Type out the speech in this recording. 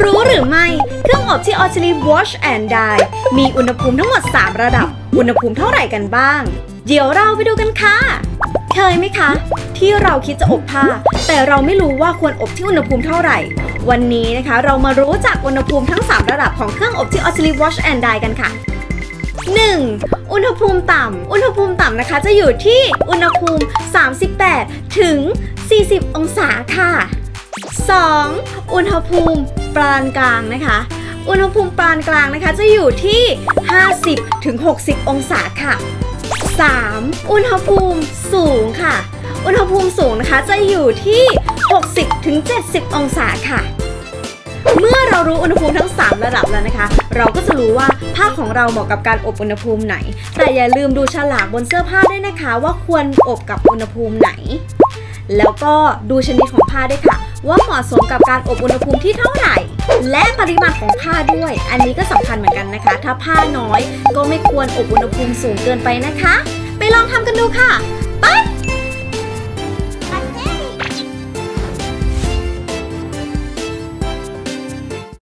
รู้หรือไม่ เครื่องอบที่ออชิลี Wash and Dye มีอุณหภูมิทั้งหมด 3 ระดับ อุณหภูมิเท่าไหร่กันบ้าง เดี๋ยวเราไปดูกันค่ะ เคยไหมคะ ที่เราคิดจะอบผ้า แต่เราไม่รู้ว่าควรอบที่อุณหภูมิเท่าไหร่ วันนี้นะคะเรามารู้จักอุณหภูมิทั้ง 3 ระดับของเครื่องอบที่ออชิลี Wash and Dye กันค่ะ 1. อุณหภูมิต่ำ อุณหภูมิต่ำนะคะ จะอยู่ที่อุณหภูมิ 38 ถึง 40 องศาค่ะ 2. อุณหภูมิ ปานกลางนะคะ อุณหภูมิปานกลางนะคะ จะอยู่ที่ 50ถึง60 องศาค่ะ 3. อุณหภูมิสูงค่ะ อุณหภูมิสูงนะคะจะอยู่ที่ 60ถึง70 องศาค่ะ เมื่อเรารู้อุณหภูมิทั้ง 3 ระดับแล้วนะคะ เราก็จะรู้ว่าผ้าของเราเหมาะกับการอบอุณหภูมิไหน แต่อย่าลืมดูฉลากบนเสื้อผ้าด้วยนะคะ ว่าควรอบกับอุณหภูมิไหน แล้วก็ดูชนิดของผ้าด้วยค่ะ ว่าเหมาะสมกับการอบอุณหภูมิที่เท่าไหร่ และปริมาณของผ้าด้วย อันนี้ก็สำคัญเหมือนกันนะคะ ถ้าผ้าน้อยก็ไม่ควรอบอุณหภูมิสูงเกินไปนะคะ ไปลองทำกันดูค่ะ